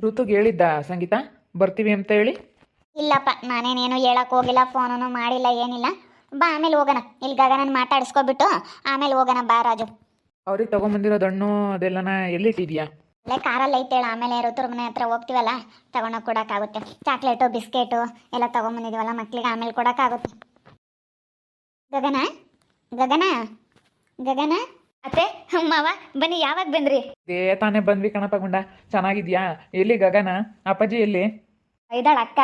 ಋತುಗೆ ಹೇಳಿದ್ದ ಸಂಗೀತ? ಬರ್ತೀವಿ ಅಂತ ಹೇಳಿ? ಇಲ್ಲಪ್ಪ ನಾನೇನೇನು ಹೇಳಕ್ ಹೋಗಿಲ್ಲ ಫೋನೂ ಮಾಡಿಲ್ಲ ಏನಿಲ್ಲ. ಬಾ ಆಮೇಲೆ ಹೋಗೋಣ. ಇಲ್ಲಿ ಗಗನನ್ ಮಾತಾಡಿಸ್ಕೊಬಿಟ್ಟು ಆಮೇಲೆ ಹೋಗೋಣ ಬಾ ರಾಜು. ಅವ್ರಿಗೆ ತಗೊಂಬಂದಿರೋದು ಹಣ್ಣು ಅದೆಲ್ಲನ ಎಲ್ಲಿಟ್ಟಿದ್ಯಾ ಅಲ್ಲೇ ಕಾರಲ್ಲಿ ಹೇಳ ಆಮೇಲೆ ಋತುರ ಮನೆ ಹತ್ರ ಹೋಗ್ತೀವಲ್ಲ ತಗೊಂಡೋಗಿ ಕೊಡೋಕ್ಕಾಗುತ್ತೆ. ಚಾಕ್ಲೇಟು ಬಿಸ್ಕೆಟು ಎಲ್ಲ ತೊಗೊಂಬಂದಿದ್ದೀವಲ್ಲ ಮಕ್ಕಳಿಗೆ ಆಮೇಲೆ ಕೊಡೋಕ್ಕಾಗುತ್ತೆ. ಗಗನ? ಗಗನ? ಗಗನ? ಅತ್ತೆ ಮಾವ ಬನ್ನಿ ಯಾವಾಗ ಬಂದ್ರಿ? ಇದೇ ತಾನೇ ಬಂದ್ವಿ ಕಣಪ್ಪ ಗುಂಡ. ಚೆನ್ನಾಗಿದ್ಯಾ? ಎಲ್ಲಿ ಗಗನ? ಅಪ್ಪಾಜಿ ಎಲ್ಲಿ? ಇದ್ದಾಳ ಅಕ್ಕ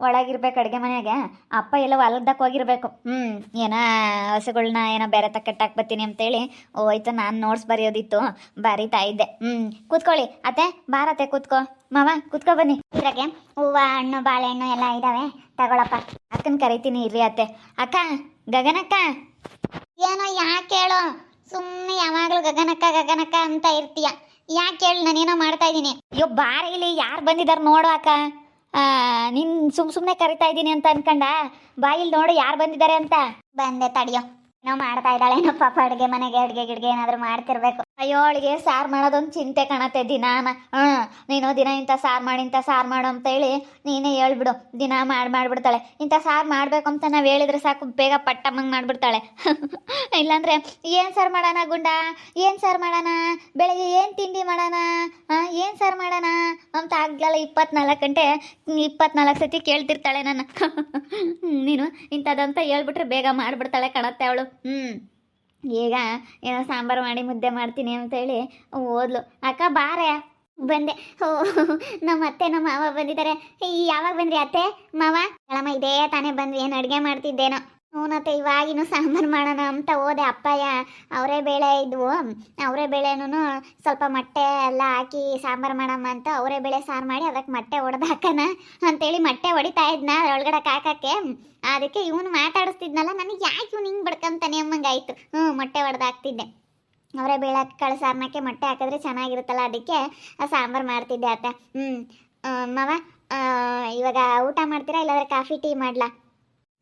ಒಳಗಿರ್ಬೇಕು ಅಡುಗೆ ಮನೆಯಾಗ. ಅಪ್ಪ ಎಲ್ಲ ಹೊಲದಕ್ಕೆ ಹೋಗಿರ್ಬೇಕು. ಹ್ಮ್ ಏನ ಹಸುಗಳನ್ನ ಏನೋ ಬೇರೆ ತಕ್ಕಟ್ಟಾಕ್ ಬರ್ತೀನಿ ಅಂತೇಳಿ ಹೋಯ್ತು ನಾನು ನೋಟ್ಸ್ ಬರೆಯೋದಿತ್ತು ಬರೀತಾ ಇದ್ದೆ. ಹ್ಮ್ ಕೂತ್ಕೊಳ್ಳಿ. ಅತ್ತೆ ಬಾರತ್ತೆ ಕೂತ್ಕೋ. ಮಾವ ಕೂತ್ಕೋ ಬನ್ನಿ. ಇದ್ರಾಗೆ ಹೂವು ಹಣ್ಣು ಬಾಳೆಹಣ್ಣು ಎಲ್ಲ ಇದ್ದಾವೆ ತಗೊಳಪ್ಪ. ಅಕ್ಕನ ಕರಿತೀನಿ ಇರ್ರಿ ಅತ್ತೆ. ಅಕ್ಕ ಗಗನಕ್ಕ? ಏನೋ ಯಾಕೆ ಹೇಳು ಸುಮ್ಮನೆ ಯಾವಾಗಲೂ ಗಗನಕ್ಕ ಗಗನಕ್ಕ ಅಂತ ಇರ್ತೀಯ. ಯಾಕೆ ಹೇಳಿ ನಾನೇನೋ ಮಾಡ್ತಾ ಇದ್ದೀನಿ. ಅಯ್ಯೋ, ಬಾರ ಇಲ್ಲಿ ಯಾರು ಬಂದಿದ್ದಾರೆ ನೋಡು ಅಕ್ಕ. ನಿನ್ ಸುಮ್ ಸುಮ್ನೆ ಕರಿತಾ ಇದ್ದೀನಿ ಅಂತ ಅನ್ಕಂಡ. ಬಾಯಿಲ್ ನೋಡು ಯಾರು ಬಂದಿದ್ದಾರೆ ಅಂತ. ಬಂದೆ ತಡಿಯೋ. ಏನೋ ಮಾಡ್ತಾ ಇದ್ದಾಳೇನೋ ಪಾಪ ಅಡುಗೆ ಮನೆಗೆ ಅಡುಗೆ ಗಿಡ್ಗೆ ಏನಾದ್ರು ಮಾಡ್ತಿರ್ಬೇಕು. ಅಯ್ಯೋ, ಅವಳಿಗೆ ಸಾರು ಮಾಡೋದೊಂದು ಚಿಂತೆ ಕಾಣತ್ತೆ ದಿನಾನ. ಹ್ಞೂ, ನೀನು ದಿನ ಇಂಥ ಸಾರು ಮಾಡಿ ಇಂಥ ಸಾರು ಮಾಡು ಅಂತ ಹೇಳಿ ನೀನೇ ಹೇಳ್ಬಿಡು, ದಿನ ಮಾಡಿ ಮಾಡಿಬಿಡ್ತಾಳೆ. ಇಂಥ ಸಾರು ಮಾಡಬೇಕು ಅಂತ ನಾವು ಹೇಳಿದ್ರೆ ಸಾಕು, ಬೇಗ ಪಟ್ಟಮ್ಮಂಗೆ ಮಾಡಿಬಿಡ್ತಾಳೆ. ಇಲ್ಲಾಂದರೆ, ಏನು ಸಾರು ಮಾಡೋಣ ಗುಂಡ? ಏನು ಸಾರು ಮಾಡೋಣ? ಬೆಳಗ್ಗೆ ಏನು ತಿಂಡಿ ಮಾಡೋಣ? ಏನು ಸಾರು ಮಾಡೋಣ? ಅಂತ ಆಗಲ್ಲ ಇಪ್ಪತ್ನಾಲ್ಕು ಗಂಟೆ, ಇಪ್ಪತ್ನಾಲ್ಕು ಸತಿ ಕೇಳ್ತಿರ್ತಾಳೆ ನಾನು ನೀನು ಇಂಥದ್ದಂತ ಹೇಳ್ಬಿಟ್ರೆ ಬೇಗ ಮಾಡಿಬಿಡ್ತಾಳೆ ಕಾಣತ್ತೆ ಅವಳು. ಹ್ಞೂ ಈಗ ಏನೋ ಸಾಂಬಾರು ಮಾಡಿ ಮುದ್ದೆ ಮಾಡ್ತೀನಿ ಅಂತೇಳಿ ಓದ್ಲು. ಅಕ್ಕ ಬಾರೆ, ಬಂದೆ. ಓ ನಮ್ಮ ಅತ್ತೆ ನಮ್ಮ ಮಾವ ಬಂದಿದ್ದಾರೆ. ಯಾವಾಗ ಬಂದ್ರಿ ಅತ್ತೆ? ಮಾವ? ಹೇಳಮ್ಮ ಇದೇ ತಾನೇ ಬಂದ್ವಿ. ಏನು ಅಡುಗೆ ಮಾಡ್ತಿದ್ದೇನೋ. ಹ್ಞೂನತ್ತೆ ಇವಾಗಿನೂ ಸಾಂಬಾರು ಮಾಡೋಣ ಅಂತ ಹೋದೆ ಅಪ್ಪಯ್ಯ. ಅವರೇ ಬೇಳೆ ಇದ್ವು. ಅವರೇ ಬೇಳೆನೂ ಸ್ವಲ್ಪ ಮೊಟ್ಟೆ ಎಲ್ಲ ಹಾಕಿ ಸಾಂಬಾರು ಮಾಡಮ್ಮ ಅಂತ ಅವರೇ ಬೇಳೆ ಸಾರು ಮಾಡಿ ಅದಕ್ಕೆ ಮೊಟ್ಟೆ ಒಡೆದು ಹಾಕೋಣ ಅಂತೇಳಿ ಮೊಟ್ಟೆ ಹೊಡಿತಾ ಇದ್ನ ಒಳಗಡೆ ಕಾಕಕ್ಕೆ. ಅದಕ್ಕೆ ಇವನು ಮಾತಾಡಿಸ್ತಿದ್ನಲ್ಲ, ನನಗೆ ಯಾಕೆ ಇವ್ನು ಹಿಂಗೆ ಬಡ್ಕೊಂತಾನೆ ಅಮ್ಮಂಗಾಯ್ತು. ಹ್ಞೂ, ಮೊಟ್ಟೆ ಒಡೆದು ಹಾಕ್ತಿದ್ದೆ. ಅವರೇ ಬೇಳೆ ಕಾಳು ಸಾರನಕ್ಕೆ ಮೊಟ್ಟೆ ಹಾಕಿದ್ರೆ ಚೆನ್ನಾಗಿರುತ್ತಲ್ಲ ಅದಕ್ಕೆ ಸಾಂಬಾರು ಮಾಡ್ತಿದ್ದೆ ಆತ ಹ್ಞೂ ಮಾವ ಇವಾಗ ಊಟ ಮಾಡ್ತೀರಾ ಇಲ್ಲಾಂದ್ರೆ ಕಾಫಿ ಟೀ ಮಾಡ್ಲಾ?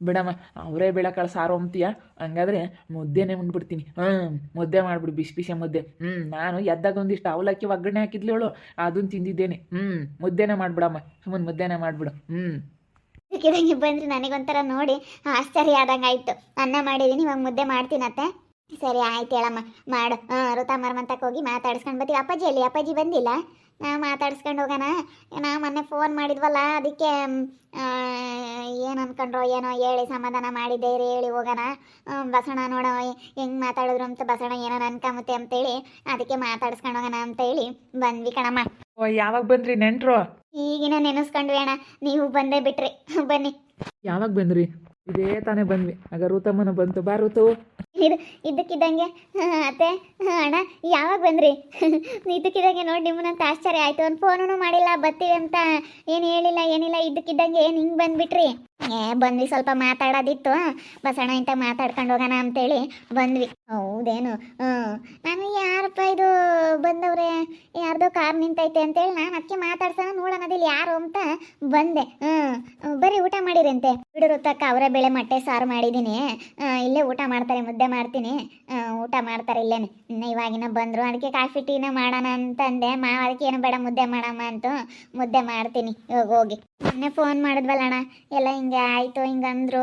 ಬಿಡಮ್ಮ, ಅವರೇ ಬೆಳಕಾಳು ಸಾರು ಅಂತೀಯ ಹಂಗಾದ್ರೆ ಮುದ್ದೆನೇ ಉಂಡ್ಬಿಡ್ತೀನಿ. ಹ್ಞೂ ಮುದ್ದೆ ಮಾಡ್ಬಿಡು, ಬಿಸಿ ಬಿಸಿ ಮುದ್ದೆ. ಹ್ಞೂ ನಾನು ಎದ್ದಾಗ ಒಂದಿಷ್ಟು ಅವಲಕ್ಕಿ ಒಗ್ಗರಣೆ ಹಾಕಿದ್ಲು ಹೇಳು ಅದನ್ನು ತಿಂದಿದ್ದೇನೆ. ಹ್ಞೂ ಮುದ್ದೆನೇ ಮಾಡ್ಬಿಡಮ್ಮ, ಸುಮ್ಮನೆ ಮುದ್ದೆನೇ ಮಾಡ್ಬಿಡು. ಹ್ಞೂ ಕಿರಂಗಿ ಬಂದ್ರೆ ನನಗೊಂಥರ ನೋಡಿ ಆಶ್ಚರ್ಯ ಆದಂಗೆ ಅನ್ನ ಮಾಡಿದೀನಿ ಇವಾಗ ಮುದ್ದೆ ಮಾಡ್ತೀನತ್ತೆ ಸರಿ, ಆಯ್ತು ಹೇಳಮ್ಮ, ಮಾಡು. ಹಾಂ ಋತಾ ಮರ್ಮಂತಕ್ಕೆ ಹೋಗಿ ಮಾತಾಡಿಸ್ಕೊಂಡು ಬರ್ತೀವಿ. ಅಪ್ಪಾಜಿ ಅಲ್ಲಿ ಅಪ್ಪಾಜಿ ಬಂದಿಲ್ಲ? ನಾವು ಮಾತಾಡ್ಸ್ಕೊಂಡು ಹೋಗೋಣ. ನಾವು ಮೊನ್ನೆ ಫೋನ್ ಮಾಡಿದ್ವಲ್ಲ ಅದಕ್ಕೆ ಏನು ಅನ್ಕೊಂಡ್ರೋ ಏನೋ ಹೇಳಿ ಸಮಾಧಾನ ಮಾಡಿದ್ದೆ ಹೇಳಿ ಹೋಗೋಣ. ಬಸಣ ನೋಡೋ ಹೆಂಗೆ ಮಾತಾಡಿದ್ರು ಅಂತ ಬಸಣ ಏನೋ ಅನ್ಕೊಂಬತ್ತೆ ಅಂತೇಳಿ ಅದಕ್ಕೆ ಮಾತಾಡಿಸ್ಕೊಂಡು ಹೋಗೋಣ ಅಂತೇಳಿ ಬಂದ್ವಿ ಕಣಮ್ಮ. ಓ ಯಾವಾಗ ಬಂದ್ರಿ ನೆಂಟ್ರು? ಈಗಿನ ನೆನೆಸ್ಕೊಂಡ್ವಿ ಅಣ್ಣ ನೀವು ಬಂದೇ ಬಿಟ್ರಿ. ಬನ್ನಿ. ಯಾವಾಗ ಬಂದ್ರಿ? ಇದೇ ತಾನೇ ಬಂದ್ವಿ. ಆಗ ಋತಮ್ಮನ ಬಂತು. ಬಾ ಋತು. ಇದು ಇದ್ದಕ್ಕಿದ್ದಂಗೆ ಅತ್ತೆ ಅಣ್ಣ, ಯಾವಾಗ ಬಂದ್ರಿ? ಇದ್ದಕ್ಕಿದ್ದಂಗೆ ನೋಡಿ, ನಿಮ್ಮನ್ನಂತ ಆಶ್ಚರ್ಯ ಆಯ್ತು. ಒಂದು ಫೋನೂ ಮಾಡಿಲ್ಲ ಬರ್ತೀವಿ ಅಂತ, ಏನು ಹೇಳಿಲ್ಲ, ಏನಿಲ್ಲ, ಇದ್ದಕ್ಕಿದ್ದಂಗೆ ಏನು ಹಿಂಗೆ ಬಂದ್ಬಿಟ್ರಿ? ಏ, ಬಂದ್ವಿ ಸ್ವಲ್ಪ ಮಾತಾಡೋದಿತ್ತು. ಬಸಣ್ಣ ಇಂತ ಮಾತಾಡ್ಕೊಂಡು ಹೋಗೋಣ ಅಂತೇಳಿ ಬಂದ್ವಿ. ಹೌದೇನು? ನಾನು ಯಾರಪ್ಪ ಇದು ಬಂದವ್ರೆ? ಯಾರ್ದೋ ಕಾರ್ ನಿಂತೈತೆ ಅಂತೇಳಿ ನಾನು ಅದಕ್ಕೆ ಮಾತಾಡ್ಸೋಣ ನೋಡೋಣ ಅದಿಲ್ಲಿ ಯಾರು ಅಂತ ಬಂದೆ. ಹ್ಞೂ. ಬರೀ ಊಟ ಮಾಡಿರಂತೆ ಬಿಡಿರುತ್ತಕ್ಕ ಅವರೇ ಬೆಳೆ ಮೊಟ್ಟೆ ಸಾರು ಮಾಡಿದ್ದೀನಿ ಇಲ್ಲೇ ಊಟ ಮಾಡ್ತಾರೆ, ಮುದ್ದೆ ಮಾಡ್ತೀನಿ. ಊಟ ಮಾಡ್ತಾರೆ ಇಲ್ಲೇನೆ. ಇವಾಗಿನ ಬಂದರು. ಅದಕ್ಕೆ ಕಾಫಿ, ಟೀನ ಮಾಡೋಣ ಅಂತಂದೆ. ಮಾವ, ಅದಕ್ಕೆ ಏನು ಬೇಡ, ಮುದ್ದೆ ಮಾಡಮ್ಮ ಅಂತು. ಮುದ್ದೆ ಮಾಡ್ತೀನಿ. ಇವಾಗ ಹೋಗಿ. ಮೊನ್ನೆ ಫೋನ್ ಮಾಡಿದ್ವಲ್ಲ ಅಣ್ಣ ಎಲ್ಲ ಹಿಂಗೆ ಆಯಿತು ಹಿಂಗೆ ಅಂದರು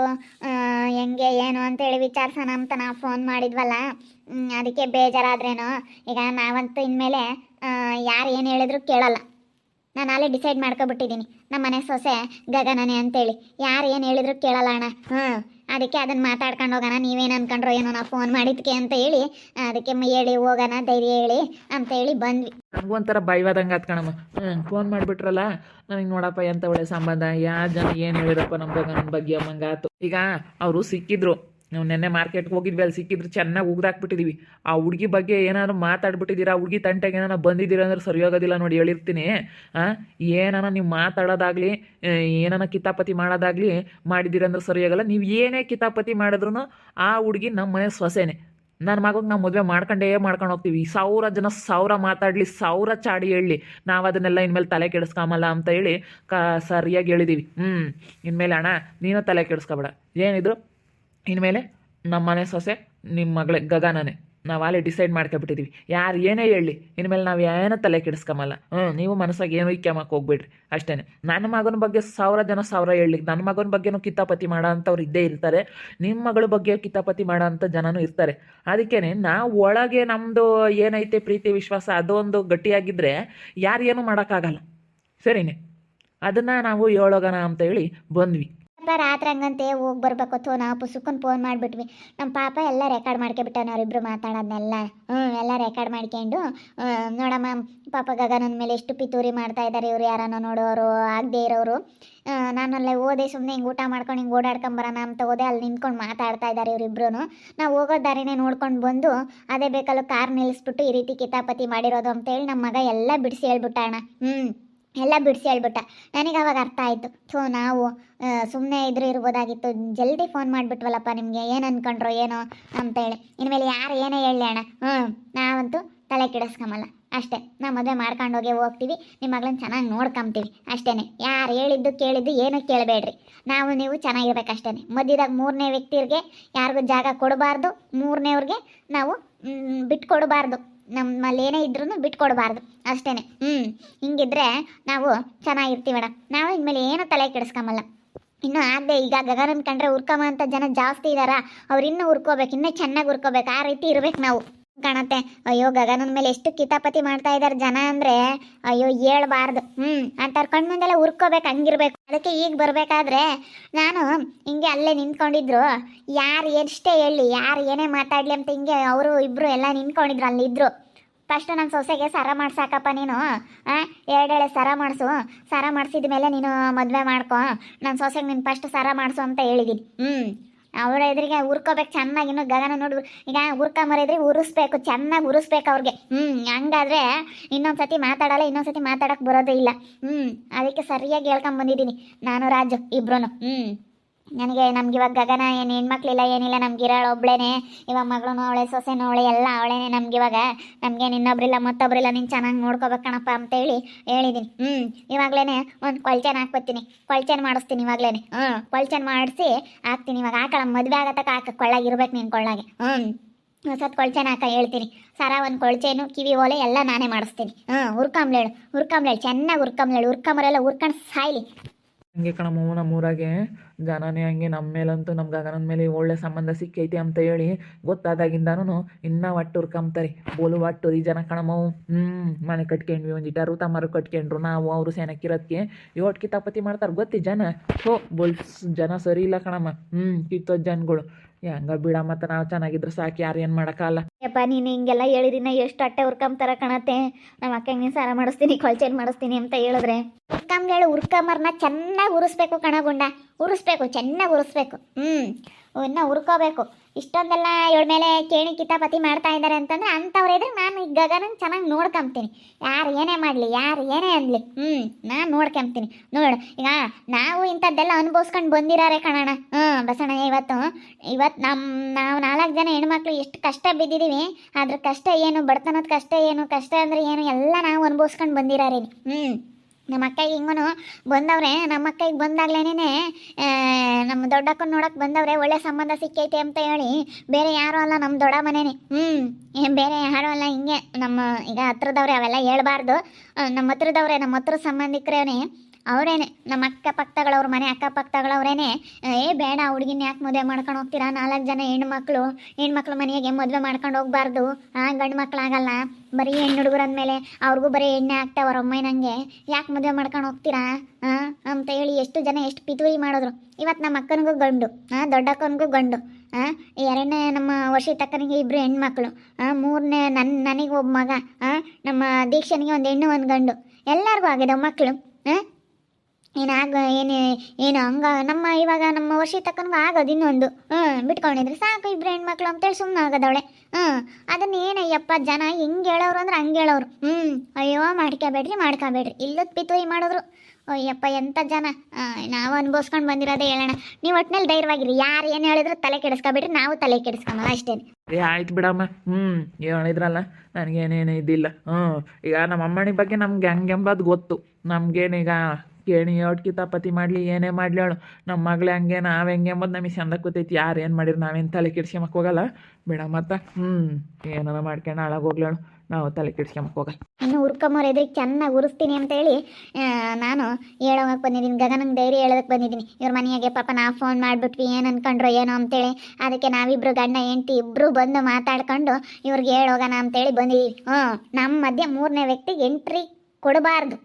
ಹೆಂಗೆ, ಏನು ಅಂತೇಳಿ ವಿಚಾರಿಸೋಣ ಅಂತ ನಾವು ಫೋನ್ ಮಾಡಿದ್ವಲ್ಲ. ಅದಕ್ಕೆ ಬೇಜಾರಾದ್ರೇನು, ಈಗ ನಾವಂತೂ ಇನ್ಮೇಲೆ ಯಾರು ಏನು ಹೇಳಿದ್ರು ಕೇಳಲ್ಲ. ನಾನು ಅಲ್ಲೇ ಡಿಸೈಡ್ ಮಾಡ್ಕೊಬಿಟ್ಟಿದ್ದೀನಿ ನಮ್ಮ ಮನೆ ಸೊಸೆ ಗಗನನೇ ಅಂತೇಳಿ. ಯಾರು ಏನು ಹೇಳಿದ್ರು ಕೇಳಲ್ಲ ಅಣ್ಣ. ಹ್ಞೂ ಅದಕ್ಕೆ ಅದನ್ನು ಮಾತಾಡ್ಕೊಂಡು ಹೋಗೋಣ, ನೀವೇನು ಅನ್ಕೊಂಡ್ರೋ ಏನೋ ನಾವು ಫೋನ್ ಮಾಡಿದ್ಕೆ ಅಂತ ಹೇಳಿ, ಅದಕ್ಕೆ ಹೇಳಿ ಹೋಗೋಣ, ಧೈರ್ಯ ಹೇಳಿ ಅಂತ ಹೇಳಿ ಬಂದ್ವಿ. ನನಗೂ ಒಂಥರ ಭಯವಾದಂಗೆ ಆತ್ ಕಣಮ್ಮ. ಹ್ಞೂ ಫೋನ್ ಮಾಡಿಬಿಟ್ರಲ್ಲ ನನಗೆ ನೋಡಪ್ಪ ಎಂಥ ಒಳ್ಳೆ ಸಂಬಂಧ ಯಾವ ಜನ ಏನು ಹೇಳಿರಪ್ಪ ನಮ್ಮ ಗಗನ ಬಗ್ಗೆ ಅಮ್ಮಂಗಾತು ಈಗ ಅವರು ಸಿಕ್ಕಿದ್ರು. ನಾವು ನೆನ್ನೆ ಮಾರ್ಕೆಟ್ಗೆ ಹೋಗಿದ್ವಿ, ಅಲ್ಲಿ ಸಿಕ್ಕಿದ್ರು ಚೆನ್ನಾಗಿ ಉಗ್ದಾಕ್ಬಿಟ್ಟಿದೀವಿ ಆ ಹುಡುಗಿ ಬಗ್ಗೆ ಏನಾದ್ರು ಮಾತಾಡ್ಬಿಟ್ಟಿದ್ದೀರಾ ಹುಡುಗಿ ತಂಟೆಗೆ ಏನಾರು ಬಂದಿದ್ದೀರಾ ಅಂದ್ರೆ ಸರಿ ಹೋಗೋದಿಲ್ಲ ನೋಡಿ, ಹೇಳಿರ್ತೀನಿ. ಏನಾನ ನೀವು ಮಾತಾಡೋದಾಗಲಿ ಏನಾನ ಕಿತಾಪತಿ ಮಾಡೋದಾಗಲಿ ಸರಿ ಹೋಗಲ್ಲ ನೀವು ಏನೇ ಕಿತಾಪತಿ ಮಾಡಿದ್ರು ಆ ಹುಡುಗಿ ನಮ್ಮ ಮನೆ ಸೊಸೆನೆ. ನನ್ನ ಮಗಗೆ ನಾವು ಮದುವೆ ಮಾಡ್ಕೊಂಡೇ ಮಾಡ್ಕೊಂಡು ಹೋಗ್ತೀವಿ. ಸಾವಿರ ಜನ ಸಾವಿರ ಮಾತಾಡಲಿ, ಸಾವಿರ ಚಾಡಿ ಹೇಳಲಿ. ನಾವು ಅದನ್ನೆಲ್ಲ ಇನ್ಮೇಲೆ ತಲೆ ಕೆಡಿಸ್ಕೊಂಬಲ್ಲ ಅಂತ ಹೇಳಿ ಕ, ಸರಿಯಾಗಿ ಹೇಳಿದ್ದೀವಿ ಹ್ಞೂ ಇನ್ಮೇಲೆ ಅಣ್ಣ, ನೀನು ತಲೆ ಕೆಡಿಸ್ಕೊಬೇಡ. ಏನಿದ್ರು ಇನ್ಮೇಲೆ ನಮ್ಮ ಮನೆ ಸೊಸೆ ನಿಮ್ಮ ಮಗಳೇ ಗಗನನೇ. ನಾವು ಅಲ್ಲಿ ಡಿಸೈಡ್ ಮಾಡ್ಕೊಬಿಟ್ಟಿದ್ದೀವಿ ಯಾರು ಏನೇ ಹೇಳಿ ಇನ್ಮೇಲೆ ನಾವು ಏನೋ ತಲೆ ಕೆಡಿಸ್ಕೊಂಬಲ್ಲ ಹ್ಞೂ ನೀವು ಮನಸ್ಸಾಗಿ ಏನೂ ಇಕ್ಕೆಮಕ್ಕೆ ಹೋಗ್ಬಿಡ್ರಿ. ಅಷ್ಟೇ ನನ್ನ ಮಗನ ಬಗ್ಗೆ ಸಾವಿರ ಜನ ಸಾವಿರ ಹೇಳಿ ನನ್ನ ಮಗನ ಬಗ್ಗೆನೂ ಕಿತಾಪತಿ ಮಾಡೋ ಅಂಥವ್ರು ಇದ್ದೇ ಇರ್ತಾರೆ. ನಿಮ್ಮ ಮಗಳ ಬಗ್ಗೆ ಕಿತಾಪತಿ ಮಾಡೋ ಅಂಥ ಜನನೂ ಇರ್ತಾರೆ. ಅದಕ್ಕೇ ನಾವು ಒಳಗೆ ನಮ್ಮದು ಏನೈತೆ ಪ್ರೀತಿ, ವಿಶ್ವಾಸ ಅದೊಂದು ಗಟ್ಟಿಯಾಗಿದ್ದರೆ ಯಾರು ಏನೂ ಮಾಡೋಕ್ಕಾಗಲ್ಲ. ಸರಿನೇ? ಅದನ್ನು ನಾವು ಹೇಳೋಗೋಣ ಅಂತ ಹೇಳಿ ಬಂದ್ವಿ. ಅಪ್ಪ ರಾತ್ರಿ ಹಂಗಂತೆ ಹೋಗಿ ಬರ್ಬೇಕು ಅಥವಾ ನಾವು ಪುಸ್ತಕನ ಫೋನ್ ಮಾಡಿಬಿಟ್ವಿ. ನಮ್ಮ ಪಾಪ ಎಲ್ಲ ರೆಕಾರ್ಡ್ ಮಾಡ್ಕೊಬಿಟ್ಟಾನ ಅವರಿಬ್ರು ಮಾತಾಡೋದನ್ನೆಲ್ಲ ಹ್ಞೂ ಎಲ್ಲ ರೆಕಾರ್ಡ್ ಮಾಡ್ಕೊಂಡು ನೋಡಮ್ಮ, ಪಾಪ ಗಗನನ ಮೇಲೆ ಎಷ್ಟು ಪಿತೂರಿ ಮಾಡ್ತಾ ಇದ್ದಾರೆ ಇವ್ರು ಯಾರಾನೋ ನೋಡೋರು, ಆಗದೆ ಇರೋರು. ನಾನಲ್ಲೇ ಓದೆ ಸುಮ್ಮನೆ ಹಿಂಗೆ ಊಟ ಮಾಡ್ಕೊಂಡು ಹಿಂಗೆ ಓಡಾಡ್ಕೊಂಬರೋಣ ಅಂತ ಹೋದೆ, ಅಲ್ಲಿ ನಿಂತ್ಕೊಂಡು ಮಾತಾಡ್ತಾ ಇದ್ದಾರೆ ಇವರಿಬ್ರು ನಾವು ಹೋಗೋ ದಾರಿನೇ ನೋಡ್ಕೊಂಡು ಬಂದು, ಅದೇ ಬೇಕಲ್ಲ ಕಾರ್ ನಿಲ್ಲಿಸ್ಬಿಟ್ಟು ಈ ರೀತಿ ಕಿತಾಪತಿ ಮಾಡಿರೋದು ಅಂತೇಳಿ ನಮ್ಮ ಮಗ ಎಲ್ಲ ಬಿಡಿಸಿ ಹೇಳ್ಬಿಟ್ಟ ಅಣ್ಣ ಹ್ಞೂ ಎಲ್ಲ ಬಿಡಿಸಿ ಹೇಳ್ಬಿಟ್ಟ. ನನಗೆ ಅವಾಗ ಅರ್ಥ ಆಯಿತು. ಸೊ ನಾವು ಸುಮ್ಮನೆ ಇದ್ರೆ ಇರ್ಬೋದಾಗಿತ್ತು. ಜಲ್ದಿ ಫೋನ್ ಮಾಡಿಬಿಟ್ವಲ್ಲಪ್ಪ ನಿಮಗೆ. ಏನು ಅಂದ್ಕೊಂಡ್ರು ಏನೋ ಅಂತೇಳಿ ಇನ್ಮೇಲೆ ಯಾರು ಏನೇ ಹೇಳಿ ಅಣ್ಣ. ಹ್ಞೂ ನಾವಂತೂ ತಲೆ ಕೆಡಿಸ್ಕೊಂಬಲ್ಲ ಅಷ್ಟೇ. ನಾವು ಮದುವೆ ಮಾಡ್ಕೊಂಡು ಹೋಗಿ ಹೋಗ್ತೀವಿ. ನಿಮ್ಮ ಮಗಳನ್ನ ಚೆನ್ನಾಗಿ ನೋಡ್ಕೊಂತೀವಿ ಅಷ್ಟೇ ಯಾರು ಹೇಳಿದ್ದು, ಕೇಳಿದ್ದು, ಏನೂ ಕೇಳಬೇಡ್ರಿ. ನಾವು, ನೀವು ಚೆನ್ನಾಗಿರ್ಬೇಕಷ್ಟೇ ಮಧ್ಯದಾಗ ಮೂರನೇ ವ್ಯಕ್ತಿಯರಿಗೆ ಯಾರಿಗೂ ಜಾಗ ಕೊಡಬಾರ್ದು. ಮೂರನೇವ್ರಿಗೆ ನಾವು ಬಿಟ್ಟು ಕೊಡಬಾರ್ದು ನಮ್ಮಲ್ಲಿ ಏನೇ ಇದ್ರೂ ಬಿಟ್ಕೊಡ್ಬಾರ್ದು. ಅಷ್ಟೇ ಹ್ಞೂ ಹಿಂಗಿದ್ರೆ ನಾವು ಚೆನ್ನಾಗಿರ್ತೀವಣ ನಾವು ಇನ್ಮೇಲೆ ಏನೂ ತಲೆ ಕೆಡಿಸ್ಕೊಂಬಲ್ಲ ಇನ್ನು ಆಗದೆ ಈಗ ಗಗನನ್ ಕಂಡ್ರೆ ಅಂತ ಜನ ಜಾಸ್ತಿ ಇದ್ದಾರಾ ಅವ್ರು ಇನ್ನೂ ಉರ್ಕೋಬೇಕು, ಇನ್ನೂ ಚೆನ್ನಾಗಿ ಉರ್ಕೋಬೇಕು. ಆ ರೀತಿ ಇರ್ಬೇಕು ನಾವು. ಕಾಣತ್ತೆ. ಅಯ್ಯೋ, ಗಗನನ ಮೇಲೆ ಎಷ್ಟು ಕಿತಾಪತಿ ಮಾಡ್ತಾ ಇದ್ದಾರೆ ಜನ ಅಂದ್ರೆ, ಅಯ್ಯೋ, ಹೇಳ್ಬಾರ್ದು. ಹ್ಮ್ ಅಂತಾರ ಕಣ್ಮುಂದೆಲ್ಲ ಉರ್ಕೋಬೇಕು ಹಂಗಿರ್ಬೇಕು. ಅದಕ್ಕೆ ಈಗ ಬರ್ಬೇಕಾದ್ರೆ ನಾನು ಹಿಂಗೆ ಅಲ್ಲೇ ನಿಂತ್ಕೊಂಡಿದ್ರು. ಯಾರು ಎಷ್ಟೇ ಹೇಳಿ, ಯಾರು ಏನೇ ಮಾತಾಡ್ಲಿ ಅಂತ ಹಿಂಗೆ ಅವರು ಇಬ್ರು ಎಲ್ಲ ನಿಂತ್ಕೊಂಡಿದ್ರು ಅಲ್ಲಿ ಇದ್ರು ಫಸ್ಟ್ ನನ್ನ ಸೊಸೆಗೆ ಸರ ಮಾಡ್ಸಾಕಪ್ಪ ನೀನು. ಎರಡೆಳೆ ಸರ ಮಾಡಿಸು. ಸರ ಮಾಡಿಸಿದ ಮೇಲೆ ನೀನು ಮದುವೆ ಮಾಡ್ಕೊ. ನನ್ನ ಸೊಸೆಗೆ ನೀನು ಫಸ್ಟ್ ಸರ ಮಾಡಿಸು ಅಂತ ಹೇಳಿದ್ದೀನಿ ಹ್ಞೂ ಅವ್ರ ಎದುರಿಗೆ ಉರ್ಕೋಬೇಕು ಚೆನ್ನಾಗಿ ಇನ್ನು ಗಗನ ನೋಡಿ. ಈಗ ಉರ್ಕೊಂಬರಿದ್ರೆ ಉರಿಸ್ಬೇಕು ಚೆನ್ನಾಗಿ ಉರಿಸ್ಬೇಕು ಅವ್ರಿಗೆ. ಹ್ಞೂ ಹಂಗಾದ್ರೆ ಇನ್ನೊಂದ್ಸತಿ ಮಾತಾಡಲ್ಲ, ಇನ್ನೊಂದ್ಸತಿ ಮಾತಾಡಕ್ಕೆ ಬರೋದೇ ಇಲ್ಲ. ಹ್ಞೂ ಅದಕ್ಕೆ ಸರಿಯಾಗಿ ಹೇಳ್ಕೊಂಬಂದಿದ್ದೀನಿ. ನಾನು ರಾಜು ಇಬ್ರು ಹ್ಞೂ ನನಗೆ ನಮ್ಗೆ ಇವಾಗ ಗಗನ ಏನು ಹೆಣ್ಮಕ್ಳಿಲ್ಲ ಏನಿಲ್ಲ, ನಮ್ಗೆ ಇರೋಳು ಒಬ್ಳೇನೆ ಇವಾಗ ಮಗಳು ಅವಳೆ ಸೊಸೆ ಅವಳೆ, ಎಲ್ಲ ಅವಳೇನೆ ನಮ್ಗೆ ಇವಾಗ. ನಮ್ಗೇನು ಇನ್ನೊಬ್ರಿಲ್ಲ, ಮತ್ತೊಬ್ರಿಲ್ಲ ನೀನು ಚೆನ್ನಾಗಿ ನೋಡ್ಕೋಬೇಕು ಕಣಪ್ಪ ಅಂತೇಳಿ ಹೇಳಿದ್ದೀನಿ ಹ್ಞೂ ಇವಾಗಲೇ ಒಂದು ಕೊಳ್ಚೆನ ಹಾಕ್ಕೊತೀನಿ ಕೊಳ್ಚೆನ ಮಾಡಿಸ್ತೀನಿ ಇವಾಗಲೇ ಹ್ಞೂ ಕೊಳ್ಚೆನ ಮಾಡಿಸಿ ಹಾಕ್ತೀನಿ ಇವಾಗ. ಹಾಕಳ, ಮದುವೆ ಆಗತ್ತಕ ಹಾಕ, ಕೊಳ್ಳಾಗಿರ್ಬೇಕು ನೀನು ಕೊಳ್ಳಾಗೆ. ಹ್ಞೂ ಸತ್ ಕೊಳ್ಚೆನ ಹಾಕ ಹೇಳ್ತೀನಿ. ಸರ ಒಂದು ಕೊಳ್ಚೆನು, ಕಿವಿ ಓಲೆ ಎಲ್ಲ ನಾನೇ ಮಾಡಿಸ್ತೀನಿ. ಹ್ಞೂ ಹುರ್ಕಂಬ್ಲೇಳು ಹುರ್ಕಂಬ್ಲೇಳು ಚೆನ್ನಾಗಿ ಹುರ್ಕಂಬ್ಲೇಳು ಹುರ್ಕಂಬರೆಲ್ಲ ಹುರ್ಕೊಂಡು ಸಾಯ್ಲಿ. ಹಂಗೆ ಕಣಮ್ಮ, ನಮ್ಮ ಊರಾಗೆ ಜನನೇ ಹಂಗೆ ನಮ್ಮ ಮೇಲಂತೂ ನಮ್ಮ ಗಗನದ ಮೇಲೆ ಒಳ್ಳೆ ಸಂಬಂಧ ಸಿಕ್ಕೈತಿ ಅಂತ ಹೇಳಿ ಗೊತ್ತಾದಾಗಿಂದನೂ ಇನ್ನ ಒಟ್ಟು ಕಂಬ್ತಾರೆ ಬೋಲು ಒಟ್ಟು ಈ ಜನ ಕಣಮ್ಮವು ಹ್ಞೂ ಮನೆ ಕಟ್ಕೊಂಡ್ವಿ, ಒಂದು ಅರು ತಮ್ಮರು ಕಟ್ಕೊಂಡ್ರು, ನಾವು ಅವರು ಸೆನಕ್ಕಿರೋದಕ್ಕೆ ಇವಟ್ಕಿ ತಪತಿ ಮಾಡ್ತಾರೆ ಗೊತ್ತಿ ಜನ? ಹೋ ಬೋಲ್ಸ್ ಜನ ಸರಿ ಇಲ್ಲ ಕಣಮ್ಮ. ಹ್ಞೂ ಕಿತ್ತೋದ್ ಜನಗಳು. ಹೆಂಗ ಬಿಡ ಮತ್ತ ನಾವು ಚೆನ್ನಾಗಿದ್ರ ಸಾಕು, ಯಾರು ಏನು ಮಾಡೋಕ್ಕಲ್ಲ. ಯಪ್ಪ, ನೀನು ಹಿಂಗೆಲ್ಲ ಹೇಳಿದಿನ ಎಷ್ಟು ಅಟ್ಟೆ ಉರ್ಕಂತಾರ ಕಾಣತ್ತೆ. ನಮ್ಮ ಅಕ್ಕ ನೀನ್ ಸಾರ ಮಾಡಿಸ್ತೀನಿ ಕೊಳ್ಚೇನ್ ಮಾಡಿಸ್ತೀನಿ ಅಂತ ಹೇಳಿದ್ರೆ. ಉರ್ಕಂಬ್ಲೇಳು ಉರ್ಕಂಬರ್ನ ಚೆನ್ನಾಗಿ ಉರಿಸ್ಬೇಕು ಕಣಗುಂಡ. ಉರಿಸ್ಬೇಕು ಚೆನ್ನಾಗಿ ಉರಿಸ್ಬೇಕು ಹ್ಞೂ ಇನ್ನ ಹುರ್ಕೋಬೇಕು. ಇಷ್ಟೊಂದೆಲ್ಲ ಇವಳ ಮೇಲೆ ಕೇಣಿ ಕಿತಾಪತಿ ಮಾಡ್ತಾ ಇದ್ದಾರೆ ಅಂತಂದ್ರೆ ಅಂಥವ್ರು ಇದ್ರೆ ನಾನು ಈ ಗಗನ ಚೆನ್ನಾಗಿ ನೋಡ್ಕೊಂತೀನಿ ಯಾರು ಏನೇ ಮಾಡಲಿ, ಯಾರು ಏನೇ ಅನ್ಲಿ ಹ್ಞೂ ನಾನು ನೋಡ್ಕೊಂತೀನಿ ನೋಡು, ಈಗ ನಾವು ಇಂಥದ್ದೆಲ್ಲ ಅನುಭವಿಸ್ಕೊಂಡು ಬಂದಿರಾರೆ ಕಣಣ ಹ್ಞೂ ಬಸಣ್ಣ, ಇವತ್ತು ಇವತ್ತು ನಮ್ಮ ನಾವು ನಾಲ್ಕು ಜನ ಹೆಣ್ಮಕ್ಳು ಎಷ್ಟು ಕಷ್ಟ ಬಿದ್ದಿದ್ದೀವಿ ಅದ್ರ ಕಷ್ಟ ಏನು, ಬಡತನದ ಕಷ್ಟ ಏನು, ಕಷ್ಟ ಅಂದರೆ ಏನು, ಎಲ್ಲ ನಾವು ಅನುಭವಿಸ್ಕೊಂಡು ಬಂದಿರಾರೇನಿ ಹ್ಞೂ ನಮ್ಮ ಅಕ್ಕ ಹಿಂಗೂ ಬಂದವ್ರೆ, ನಮ್ಮ ಅಕ್ಕಗೆ ಬಂದಾಗ್ಲೇನೆ ನಮ್ಮ ದೊಡ್ಡಕ್ಕನ ನೋಡಕ್ಕೆ ಬಂದವ್ರೆ, ಒಳ್ಳೆ ಸಂಬಂಧ ಸಿಕ್ಕೈತೆ ಅಂತ ಹೇಳಿ ಬೇರೆ ಯಾರೂ ಅಲ್ಲ ನಮ್ಮ ದೊಡ್ಡ ಮನೇನೆ. ಹ್ಞೂ ಬೇರೆ ಯಾರೂ ಅಲ್ಲ ಹಿಂಗೆ ನಮ್ಮ ಈಗ ಹತ್ರದವ್ರೆ ಅವೆಲ್ಲ ಹೇಳ್ಬಾರ್ದು. ನಮ್ಮ ಹತ್ರದವ್ರೆ, ನಮ್ಮ ಹತ್ರ ಸಂಬಂಧಿಕರೇನೆ. ಅವರೇನೆ, ನಮ್ಮ ಅಕ್ಕ ಪಕ್ಕಗಳವ್ರ ಮನೆ, ಅಕ್ಕ ಪಕ್ಕದಗಳವ್ರೇನೆ ಏ, ಬೇಡ, ಹುಡುಗಿನ ಯಾಕೆ ಮದುವೆ ಮಾಡ್ಕೊಂಡು ಹೋಗ್ತೀರಾ? ನಾಲ್ಕು ಜನ ಹೆಣ್ಮಕ್ಳು ಹೆಣ್ಮಕ್ಳು ಮನೆಗೆ ಮದುವೆ ಮಾಡ್ಕೊಂಡು ಹೋಗ್ಬಾರ್ದು. ಆ, ಗಂಡು ಮಕ್ಕಳಾಗಲ್ಲ ಬರೀ ಹೆಣ್ಣು ಹುಡುಗರ ಅಂದಮೇಲೆ ಅವ್ರಿಗೂ ಬರೀ ಎಣ್ಣೆ ಹಾಕ್ತಾವ ಅವ್ರ ನನಗೆ ಯಾಕೆ ಮದುವೆ ಮಾಡ್ಕೊಂಡು ಹೋಗ್ತೀರಾ? ಹಾಂ ಅಂತ ಹೇಳಿ ಎಷ್ಟು ಜನ ಎಷ್ಟು ಪಿತೂರಿ ಮಾಡಿದ್ರು. ಇವತ್ತು ನಮ್ಮ ಅಕ್ಕನಿಗೂ ಗಂಡು ಹಾಂ ದೊಡ್ಡಕ್ಕನಿಗೂ ಗಂಡು. ಹಾಂ ಎರಡನೇ ನಮ್ಮ ವರ್ಷದ ತಕ್ಕನಿಗೆ ಇಬ್ಬರು ಹೆಣ್ಮಕ್ಳು. ಹಾಂ ಮೂರನೇ ನನ್ನ ನನಗೆ ಒಬ್ಬ ಮಗ. ಹಾಂ ನಮ್ಮ ದೀಕ್ಷನಿಗೆ ಒಂದು ಹೆಣ್ಣು, ಒಂದು ಗಂಡು. ಎಲ್ಲರಿಗೂ ಆಗಿದೆ ಮಕ್ಕಳು ಹಾಂ ಏನಾಗ ಏನು ಏನು, ಹಂಗ, ನಮ್ಮ ಇವಾಗ ನಮ್ಮ ವರ್ಷ ತಕ್ಕನ್ಗೂ ಆಗೋದು ಇನ್ನೊಂದು. ಹ್ಞೂ ಬಿಟ್ಕೊಂಡಿದ್ರೆ ಸಾಕು ಇಬ್ಬರು ಹೆಣ್ಮಕ್ಳು ಅಂತೇಳಿ ಸುಮ್ಮನೆ ಆಗೋದವಳೆ. ಹ್ಞೂ ಅದನ್ನ ಏನಯ್ಯಪ್ಪ ಜನ, ಹೆಂಗೆ ಹೇಳೋರು ಅಂದ್ರೆ ಹಂಗೆ ಹೇಳೋರು. ಹ್ಞೂ ಅಯ್ಯೋ ಮಾಡ್ಕೋಬೇಡ್ರಿ ಮಾಡ್ಕೋಬೇಡ್ರಿ ಇಲ್ಲದ ಪಿತೂರಿ ಮಾಡಿದ್ರು. ಅಯ್ಯಪ್ಪ ಎಂಥ ಜನ. ನಾವು ಅನುಭವಿಸ್ಕೊಂಡು ಬಂದಿರೋದೇ ಹೇಳೋಣ. ನೀವು ಒಟ್ಟಿನಲ್ಲಿ ಧೈರ್ಯವಾಗಿರಿ. ಯಾರು ಏನು ಹೇಳಿದ್ರು ತಲೆ ಕೆಡಿಸ್ಕೊಬೇಡ್ರಿ, ನಾವು ತಲೆ ಕೆಡಿಸ್ಕೊಂಬಲ್ಲ ಅಷ್ಟೇ ಏ, ಆಯ್ತು ಬಿಡಮ್ಮ. ಹ್ಞೂ ಹೇಳಿದ್ರಲ್ಲ? ನನಗೇನೇನು ಇದಿಲ್ಲ. ಹ್ಞೂ ಈಗ ನಮ್ಮ ಅಮ್ಮನಿಗೆ ಬಗ್ಗೆ ನಮ್ಗೆ ಹೆಂಗೆಂಬದು ಗೊತ್ತು. ನಮಗೇನೀಗ ಕೇಣಿ ಒಟ್ಟು ಕಿತಾಪತಿ ಮಾಡಲಿ, ಏನೇ ಮಾಡಲಿ ಅವಳು ನಮ್ಮ ಮಗಳು ಹಂಗೆ, ನಾವು ಹೆಂಗೆ ಎಂಬುದು ನಮಗೆ ಚಂದ ಕೂತೈತಿ ಯಾರು ಏನು ಮಾಡಿರಿ ನಾವೇನು ತಲೆ ಕೆಡ್ಸ್ಕೊಂಬಕ್ಕೆ ಹೋಗಲ್ಲ. ಬಿಡ ಮತ್ತು. ಹ್ಞೂ ಏನಾರ ಮಾಡ್ಕೊಂಡು ಹಾಳಾಗೋಗ್ಲಿ ಹೋಗ್ಲಾಳು ನಾವು ತಲೆ ಕೆಡ್ಸ್ಕೊಂಬಕ್ಕೆ ಹೋಗಲ್ಲ. ಇನ್ನು ಉರ್ಕೊಂಬರ್ ಎದುರಿಗೆ ಚೆನ್ನಾಗಿ ಉರಿಸ್ತೀನಿ ಅಂತೇಳಿ ನಾನು ಹೇಳೋಗಕ್ಕೆ ಬಂದಿದ್ದೀನಿ. ಗಗನಂಗೆ ಧೈರ್ಯ ಹೇಳೋದಕ್ಕೆ ಬಂದಿದ್ದೀನಿ. ಇವ್ರ ಮನೆಯಾಗೆ ಪಾಪ ನಾವು ಫೋನ್ ಮಾಡಿಬಿಟ್ವಿ, ಏನು ಅನ್ಕೊಂಡ್ರು ಏನೋ ಅಂತೇಳಿ ಅದಕ್ಕೆ ನಾವಿಬ್ರು ಗಂಡ, ಹೆಂಡ್ತಿ ಇಬ್ಬರು ಬಂದು ಮಾತಾಡ್ಕೊಂಡು ಇವ್ರಿಗೆ ಹೇಳೋಗೋಣ ಅಂತೇಳಿ ಬಂದಿದ್ದೀವಿ ಹ್ಞೂ ನಮ್ಮ ಮಧ್ಯೆ ಮೂರನೇ ವ್ಯಕ್ತಿಗೆ ಎಂಟ್ರಿ ಕೊಡಬಾರ್ದು.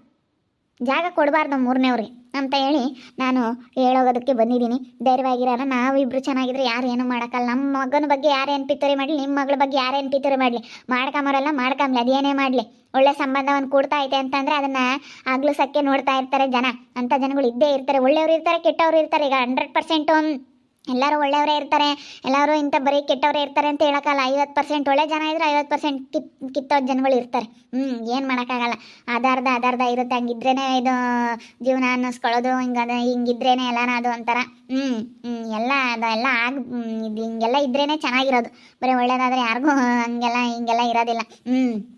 ಜಾಗ ಕೊಡಬಾರ್ದು ಮೂರನೇವ್ರಿಗೆ ಅಂತ ಹೇಳಿ ನಾನು ಹೇಳೋಗೋದಕ್ಕೆ ಬಂದಿದ್ದೀನಿ. ಧೈರ್ಯವಾಗಿರೋಣ. ನಾವಿಬ್ರು ಚೆನ್ನಾಗಿದ್ರೆ ಯಾರು ಏನು ಮಾಡೋಕ್ಕಲ್ಲ. ನಮ್ಮ ಮಗನ ಬಗ್ಗೆ ಯಾರೇನು ಪಿತೂರಿ ಮಾಡಲಿ, ನಿಮ್ಮ ಮಗಳ ಬಗ್ಗೆ ಯಾರೇನು ಪಿತೂರಿ ಮಾಡಲಿ? ಮಾಡ್ಕೊಂಬರಲ್ಲ ಮಾಡ್ಕೊಂಬ್ಲಿ ಅದೇನೇ ಮಾಡಲಿ? ಒಳ್ಳೆ ಸಂಬಂಧವನ್ನು ಕೊಡ್ತಾ ಐತೆ ಅದನ್ನು ಅದನ್ನ ಆಗ್ಲಿಸಕ್ಕೆ ನೋಡ್ತಾ ಇರ್ತಾರೆ ಜನ. ಅಂತ ಜನಗಳು ಇದ್ದೇ ಇರ್ತಾರೆ. ಒಳ್ಳೆಯವರು ಇರ್ತಾರೆ, ಕೆಟ್ಟವರು ಇರ್ತಾರೆ. ಈಗ ಹಂಡ್ರೆಡ್ ಪರ್ಸೆಂಟು ಎಲ್ಲರೂ ಒಳ್ಳೆಯವರೇ ಇರ್ತಾರೆ, ಎಲ್ಲರೂ ಇಂಥ ಬರೀ ಕೆಟ್ಟವರೇ ಇರ್ತಾರೆ ಅಂತ ಹೇಳೋಕ್ಕಲ್ಲ ಐವತ್ತು ಪರ್ಸೆಂಟ್ ಒಳ್ಳೆ ಜನ ಇದ್ದರೆ ಐವತ್ತು ಪರ್ಸೆಂಟ್ ಕಿತ್ ಕಿತ್ತೋದ ಜನಗಳು ಇರ್ತಾರೆ. ಹ್ಞೂ ಏನು ಮಾಡೋಕ್ಕಾಗಲ್ಲ. ಆಧಾರದ ಆಧಾರದ ಇರುತ್ತೆ ಹಂಗಿದ್ರೇ ಇದು ಜೀವನ ಅನ್ನಿಸ್ಕೊಳ್ಳೋದು, ಹಿಂಗದ ಹಿಂಗಿದ್ರೇ ಎಲ್ಲಾನ ಅದು ಒಂಥರ. ಹ್ಞೂ ಹ್ಞೂ ಎಲ್ಲ ಅದು, ಎಲ್ಲ ಆಗ ಇದು ಹಿಂಗೆಲ್ಲ ಇದ್ರೇ ಚೆನ್ನಾಗಿರೋದು. ಬರೀ ಒಳ್ಳೇದಾದ್ರೆ ಯಾರಿಗೂ ಹಂಗೆಲ್ಲ ಹಿಂಗೆಲ್ಲ ಇರೋದಿಲ್ಲ. ಹ್ಞೂ